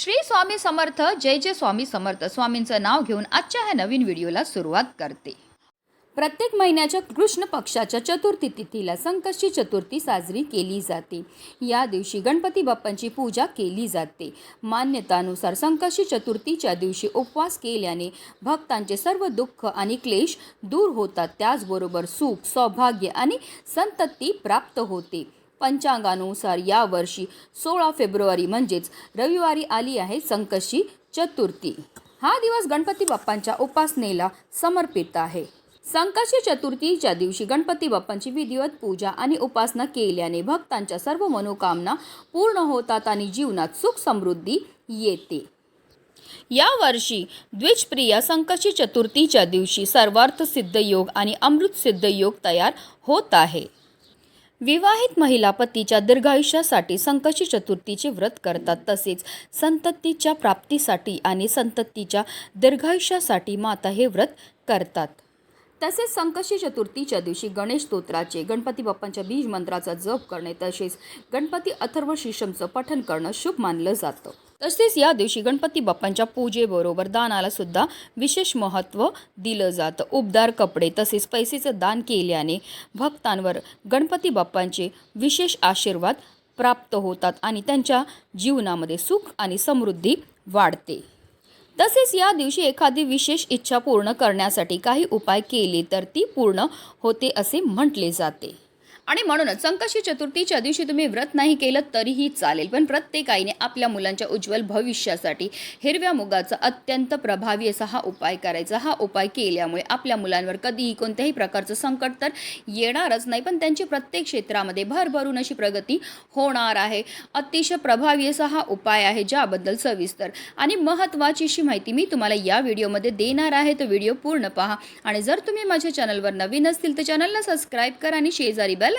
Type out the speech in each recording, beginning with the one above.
श्री स्वामी समर्थ जय जय स्वामी समर्थ. स्वामींचं नाव घेऊन आजच्या ह्या नवीन व्हिडिओला सुरुवात करते. प्रत्येक महिन्याच्या कृष्ण पक्षाच्या चतुर्थी तिथीला संकष्टी चतुर्थी साजरी केली जाते. या दिवशी गणपती बाप्पांची पूजा केली जाते. मान्यतानुसार संकष्टी चतुर्थीच्या दिवशी उपवास केल्याने भक्तांचे सर्व दुःख आणि क्लेश दूर होतात. त्याचबरोबर सुख सौभाग्य आणि संतती प्राप्त होते. पंचांगानुसार यावर्षी सोळा फेब्रुवारी म्हणजेच रविवारी आली आहे संकशी चतुर्थी. हा दिवस गणपती बाप्पांच्या उपासनेला समर्पित आहे. संकष्टी चतुर्थीच्या दिवशी गणपती बाप्पांची विधिवत पूजा आणि उपासना केल्याने भक्तांच्या सर्व मनोकामना पूर्ण होतात आणि जीवनात सुख समृद्धी येते. यावर्षी द्विजप्रिया संकष्टी चतुर्थीच्या दिवशी सर्वार्थ सिद्ध योग आणि अमृत सिद्ध योग तयार होत आहे. विवाहित महिला पतीच्या दीर्घायुष्यासाठी संकशी चतुर्थीचे व्रत करतात. तसेच संततीच्या प्राप्तीसाठी आणि संततीच्या दीर्घायुष्यासाठी माता हे व्रत करतात. तसेच संकशी चतुर्थीच्या दिवशी गणेश स्तोत्राचे गणपती बाप्पांच्या बीज मंत्राचा जप करणे तसेच गणपती अथर्व शिशमचं पठण करणं शुभ मानलं जातं. तसेच या दिवशी गणपती बाप्पांच्या पूजेबरोबर दानाला सुद्धा विशेष महत्त्व दिलं जातं. उबदार कपडे तसेच पैसेचं दान केल्याने भक्तांवर गणपती बाप्पांचे विशेष आशीर्वाद प्राप्त होतात आणि त्यांच्या जीवनामध्ये सुख आणि समृद्धी वाढते. तसेच या दिवशी एखादी विशेष इच्छा पूर्ण करण्यासाठी काही उपाय केले तर ती पूर्ण होते असे म्हटले जाते. आणि म्हणूनच संकष्टी चतुर्थीच्या दिवशी तुम्ही व्रत नाही केलं तरीही चालेल. पण प्रत्येक आईने आपल्या मुलांच्या उज्ज्वल भविष्यासाठी हिरव्या मुगाचा अत्यंत प्रभावी असा हा उपाय करायचा. हा उपाय केल्यामुळे आपल्या मुलांवर कधीही कोणत्याही प्रकारचं संकट तर येणारच नाही. पण त्यांची प्रत्येक क्षेत्रामध्ये भरभरून अशी प्रगती होणार आहे. अतिशय प्रभावी असा हा उपाय आहे ज्याबद्दल सविस्तर आणि महत्त्वाची अशी माहिती मी तुम्हाला या व्हिडिओमध्ये देणार आहे. तो व्हिडिओ पूर्ण पहा. आणि जर तुम्ही माझ्या चॅनलवर नवीन असतील तर चॅनलला सबस्क्राईब करा आणि शेजारी बेल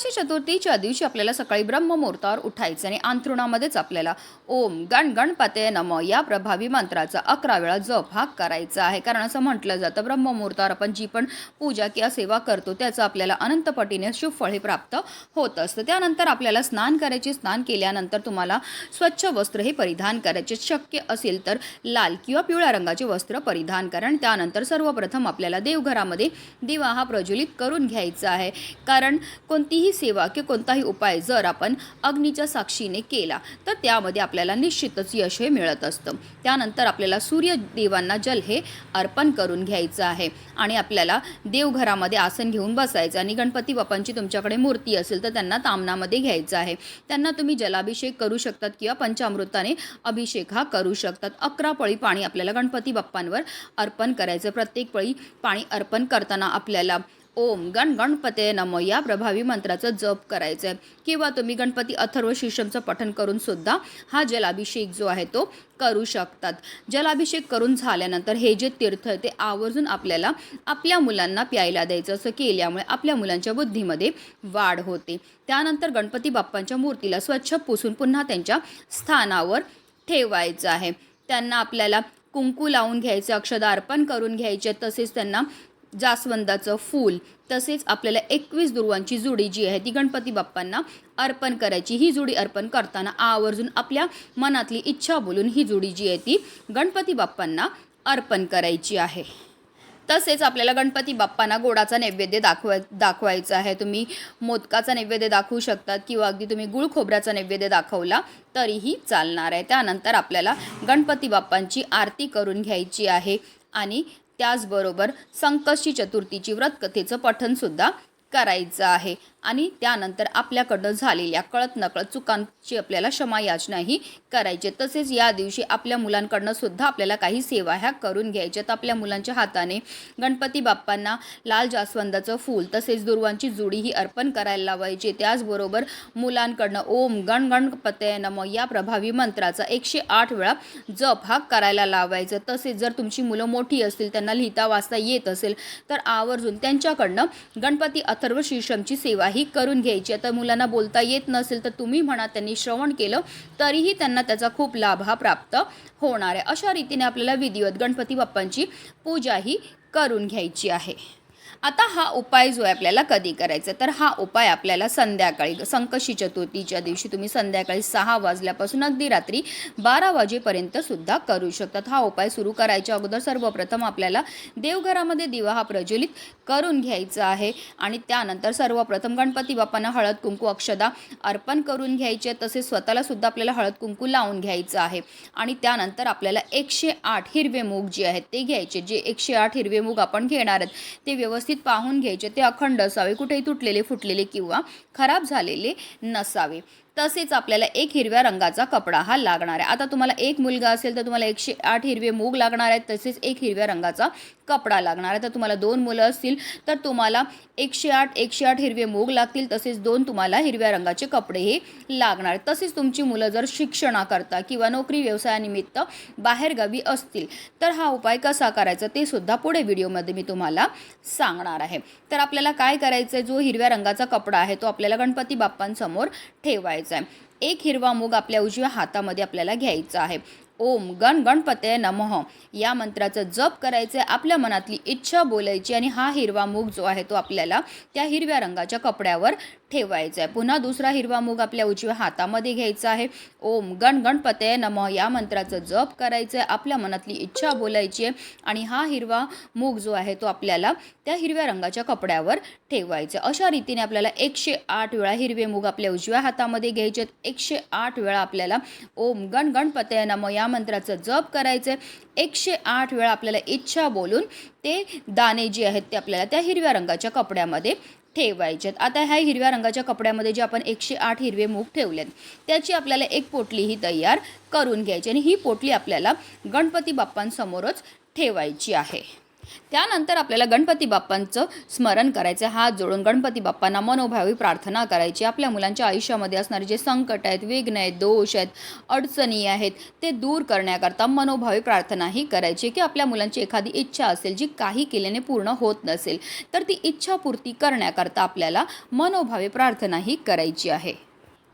संकष्टी चतुर्थीच्या दिवशी आपल्याला सकाळी ब्रह्ममुहूर्तावर उठायचं आणि अंथरुणामध्येच आपल्याला ओम गण गणपते नम या प्रभावी मंत्राचा अकरा वेळा जप हा करायचा आहे. कारण असं म्हटलं जातं ब्रह्ममुहूर्तावर आपण जी पण पूजा किंवा सेवा करतो त्याचं आपल्याला अनंतपटीने पटीने हे प्राप्त होत असतं. त्यानंतर आपल्याला स्नान करायचे स्नान केल्यानंतर तुम्हाला स्वच्छ वस्त्र हे परिधान करायचे. शक्य असेल तर लाल किंवा पिवळ्या रंगाचे वस्त्र परिधान करा आणि त्यानंतर सर्वप्रथम आपल्याला देवघरामध्ये दिवा हा प्रज्वलित करून घ्यायचा आहे. कारण कोणतीही सेवा किंवा कोणताही उपाय जर आपण अग्नीच्या साक्षीने केला तर त्यामध्ये आपल्याला निश्चितच यश हे मिळत असतं. त्यानंतर आपल्याला सूर्यदेवांना जल हे अर्पण करून घ्यायचं आहे आणि आपल्याला देवघरामध्ये आसन घेऊन बसायचं आणि गणपती बाप्पांची तुमच्याकडे मूर्ती असेल तर त्यांना तामनामध्ये घ्यायचं आहे. त्यांना तुम्ही जलाभिषेक करू शकतात किंवा पंचामृताने अभिषेक हा करू शकतात. अकरा पळी पाणी आपल्याला गणपती बाप्पांवर अर्पण करायचं प्रत्येक पळी पाणी अर्पण करताना आपल्याला ओम गण गणपते नम. या प्रभावी मंत्राचं जप करायचं आहे किंवा तुम्ही गणपती अथर्व शीर्षमचं पठण करून सुद्धा हा जलाभिषेक जो आहे तो करू शकतात. जलाभिषेक करून झाल्यानंतर हे जे तीर्थ आहे ते आवर्जून आपल्याला आपल्या मुलांना प्यायला द्यायचं. असं केल्यामुळे आपल्या मुलांच्या बुद्धीमध्ये वाढ होते. त्यानंतर गणपती बाप्पांच्या मूर्तीला स्वच्छ पुसून पुन्हा त्यांच्या स्थानावर ठेवायचं आहे. त्यांना आपल्याला कुंकू लावून घ्यायचं अक्षदा अर्पण करून घ्यायचे. तसेच त्यांना जास्वंदाचं फूल तसेच आपल्याला एकवीस दुर्वांची जुडी जी आहे ती गणपती बाप्पांना अर्पण करायची. ही जुडी अर्पण करताना आवर्जून आपल्या मनातली इच्छा बोलून ही जुडी जी आहे ती गणपती बाप्पांना अर्पण करायची आहे. तसेच आपल्याला गणपती बाप्पांना गोडाचा नैवेद्य दाखवाय दाखवायचा आहे. तुम्ही मोदकाचा नैवेद्य दाखवू शकतात किंवा अगदी तुम्ही गुळ खोबऱ्याचा नैवेद्य दाखवला तरीही चालणार आहे. त्यानंतर आपल्याला गणपती बाप्पांची आरती करून घ्यायची आहे आणि त्याचबरोबर संकष्टी चतुर्थीची व्रतकथेचं पठणसुद्धा करायचं आहे. आणि त्यानंतर आपल्याकडनं झालेल्या कळत नकळत चुकांची आपल्याला क्षमा याचनाही करायची. तसेच या दिवशी आपल्या मुलांकडनं सुद्धा आपल्याला काही सेवा ह्या करून घ्यायच्यात आपल्या मुलांच्या हाताने गणपती बाप्पांना लाल जास्वंदाचं फूल तसेच दुर्वांची जुडी ही अर्पण करायला लावायची. त्याचबरोबर मुलांकडनं ओम गण गणपते नम या प्रभावी मंत्राचा एकशे आठ वेळा जप हा करायला लावायचा. तसेच जर तुमची मुलं मोठी असतील त्यांना लिहिता वाचता येत असेल तर आवर्जून त्यांच्याकडनं गणपती अथर्व शीर्षमची सेवाही करून घ्यायची. आता मुलांना बोलता येत नसेल तर तुम्ही म्हणा त्यांनी श्रवण केलं तरीही त्यांना त्याचा खूप लाभ हा प्राप्त होणार आहे. अशा रीतीने आपल्याला विधिवत गणपती बाप्पांची पूजाही करून घ्यायची आहे. आता हा उपाय जो आहे आपल्याला कधी करायचा? तर हा उपाय आपल्याला संध्याकाळी संकशी चतुर्थीच्या दिवशी तुम्ही संध्याकाळी सहा वाजल्यापासून अगदी रात्री बारा वाजेपर्यंत सुद्धा करू शकतात. हा उपाय सुरू करायच्या अगोदर सर्वप्रथम आपल्याला देवघरामध्ये दिवा हा प्रज्वलित करून घ्यायचा आहे आणि त्यानंतर सर्वप्रथम गणपती बाप्पांना हळद कुंकू अक्षदा अर्पण करून घ्यायचे तसेच स्वतःला सुद्धा आपल्याला हळद कुंकू लावून घ्यायचं आहे. आणि त्यानंतर आपल्याला एकशे आठ हिरवे मूग जे आहेत ते घ्यायचे. जे एकशे आठ हिरवे मूग आपण घेणार आहेत ते व्यवस्थित पाहून घ्यायचे ते अखंड असावे कुठेही तुटलेले फुटलेले किंवा खराब झालेले नसावे. तसेच आपल्याला एक हिरव्या रंगाचा कपडा हा लागणार आहे. आता तुम्हाला एक मुलगा असेल तर तुम्हाला एकशे आठ हिरवे मूग लागणार आहेत तसेच एक हिरव्या रंगाचा कपडा लागणार आहे. तर तुम्हाला दोन मुलं असतील तर तुम्हाला एकशे आठ एकशे आठ हिरवे मूग लागतील तसेच दोन तुम्हाला हिरव्या रंगाचे कपडे हे लागणार तसेच तुमची मुलं जर शिक्षणाकरता किंवा नोकरी व्यवसायानिमित्त बाहेरगावी असतील तर हा उपाय कसा करायचा ते सुद्धा पुढे व्हिडिओमध्ये मी तुम्हाला सांगणार आहे. तर आपल्याला काय करायचं आहे जो हिरव्या रंगाचा कपडा आहे तो आपल्याला गणपती बाप्पांसमोर ठेवायचा आहे एक हिरवा मूग आपल्या उजव्या हातामध्ये आपल्याला घ्यायचा आहे. ओम गण गणपते नमः. या मंत्राचा जप करायचं आहे आपल्या मनातली इच्छा बोलायची आणि हा हिरवा मूग जो आहे तो आपल्याला त्या हिरव्या रंगाच्या कपड्यावर ठेवायचा आहे पुन्हा दुसरा हिरवा मूग आपल्या उजव्या हातामध्ये घ्यायचा आहे. ओम गण गणपते नमः. या मंत्राचं जप करायचं आहे आपल्या मनातली इच्छा बोलायची आहे आणि हा हिरवा मूग जो आहे तो आपल्याला त्या हिरव्या रंगाच्या कपड्यावर ठेवायचा आहे. अशा रीतीने आपल्याला एकशे आठ वेळा हिरवे मूग आपल्या उजव्या हातामध्ये घ्यायचे आहेत एकशे आठ वेळा आपल्याला ओम गण गणपतय नम या मंत्राचं जप करायचं आहे एकशे आठ वेळा आपल्याला इच्छा बोलून ते दाणे जे आहेत ते आपल्याला त्या हिरव्या रंगाच्या कपड्यामध्ये ठेवायचेत. आता ह्या हिरव्या रंगाच्या कपड्यामध्ये जे आपण एकशे आठ हिरवे मूग ठेवलेत त्याची आपल्याला एक पोटली ही तयार करून घ्यायची आणि ही पोटली आपल्याला गणपती बाप्पांसमोरच ठेवायची आहे. त्यानंतर आपल्याला गणपती बाप्पांचं स्मरण करायचं हात जोडून गणपती बाप्पांना मनोभावी प्रार्थना करायची. आपल्या मुलांच्या आयुष्यामध्ये असणारे जे संकट आहेत विघ्न आहेत दोष आहेत अडचणी आहेत ते दूर करण्याकरता मनोभावी प्रार्थनाही करायची. की आपल्या मुलांची एखादी इच्छा असेल जी काही केल्याने पूर्ण होत नसेल तर ती इच्छापूर्ती करण्याकरता आपल्याला मनोभावी प्रार्थनाही करायची आहे.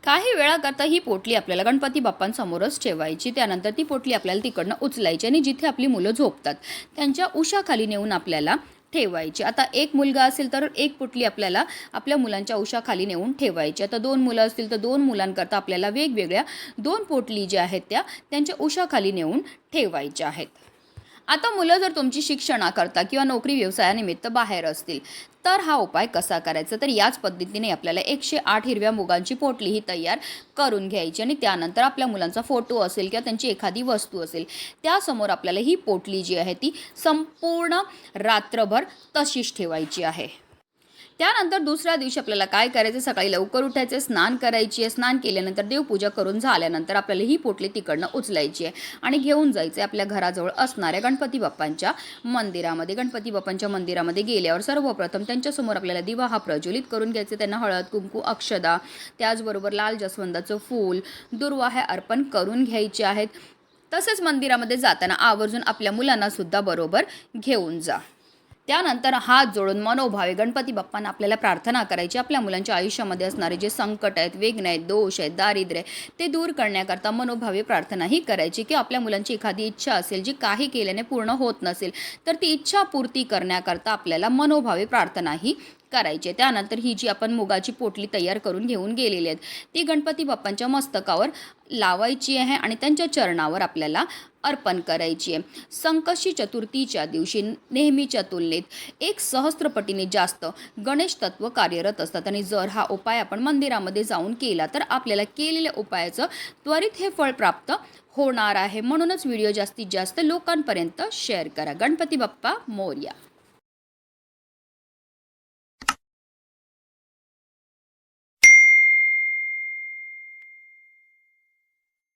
काही वेळाकरता ही पोटली आपल्याला गणपती बाप्पांसमोरच ठेवायची. त्यानंतर ती पोटली आपल्याला तिकडनं उचलायची आणि जिथे आपली मुलं झोपतात त्यांच्या उशाखाली नेऊन आपल्याला ठेवायची. आता एक मुलगा असेल तर एक पोटली आपल्याला आपल्या मुलांच्या उशाखाली नेऊन ठेवायची. आता दोन मुलं असतील तर दोन मुलांकरता आपल्याला वेगवेगळ्या दोन पोटली ज्या आहेत त्या त्यांच्या उशाखाली नेऊन ठेवायच्या आहेत. आता मुलं जर तुमची शिक्षणाकरता किंवा नोकरी व्यवसायानिमित्त बाहेर असतील तर हा उपाय कसा करायचा? तर याच पद्धतीने आपल्याला एकशे आठ हिरव्या मुगांची पोटली ही तयार करून घ्यायची आणि त्यानंतर आपल्या मुलांचा फोटो असेल किंवा त्यांची एखादी वस्तू असेल त्यासमोर आपल्याला ही पोटली जी आहे ती संपूर्ण रात्रभर तशीच ठेवायची आहे. त्यानंतर दुसऱ्या दिवशी आपल्याला काय करायचं? सकाळी लवकर उठायचं स्नान करायची आहे. स्नान केल्यानंतर देवपूजा करून झाल्यानंतर आपल्याला ही पोटली तिकडनं उचलायची आहे आणि घेऊन जायचं आहे आपल्या घराजवळ असणाऱ्या गणपती बाप्पांच्या मंदिरामध्ये. गणपती बाप्पांच्या मंदिरामध्ये गेल्यावर सर्वप्रथम त्यांच्यासमोर आपल्याला दिवा हा प्रज्वलित करून घ्यायचे त्यांना हळद कुंकू अक्षदा त्याचबरोबर लाल जसवंदाचं फूल दुर्वा हे अर्पण करून घ्यायचे आहेत. तसेच मंदिरामध्ये जाताना आवर्जून आपल्या मुलांना सुद्धा बरोबर घेऊन जा. त्यानंतर हात जोडून मनोभावे गणपती बाप्पांना आपल्याला प्रार्थना करायची. आपल्या मुलांच्या आयुष्यामध्ये असणारे जे संकट आहेत विघ्न आहेत दोष आहेत दारिद्र्य आहे, ते दूर करण्याकरता मनोभावे प्रार्थनाही करायची. की आपल्या मुलांची एखादी इच्छा असेल जी काही केल्याने पूर्ण होत नसेल तर ती इच्छा पूर्ती करण्याकरता आपल्याला मनोभावे प्रार्थना ही करायचे. त्यानंतर ही जी आपण मुगाची पोटली तयार करून घेऊन गेलेली आहेत ती गणपती बाप्पांच्या मस्तकावर लावायची आहे आणि त्यांच्या चरणावर आपल्याला अर्पण करायची आहे. संकशी चतुर्थीच्या दिवशी नेहमीच्या तुलनेत एक सहस्त्रपटीने जास्त गणेश तत्व कार्यरत असतात आणि जर हा उपाय आपण मंदिरामध्ये जाऊन केला तर आपल्याला केलेल्या उपायाचं त्वरित हे फळ प्राप्त होणार आहे. म्हणूनच व्हिडिओ जास्तीत जास्त लोकांपर्यंत शेअर करा. गणपती बाप्पा मोर्या.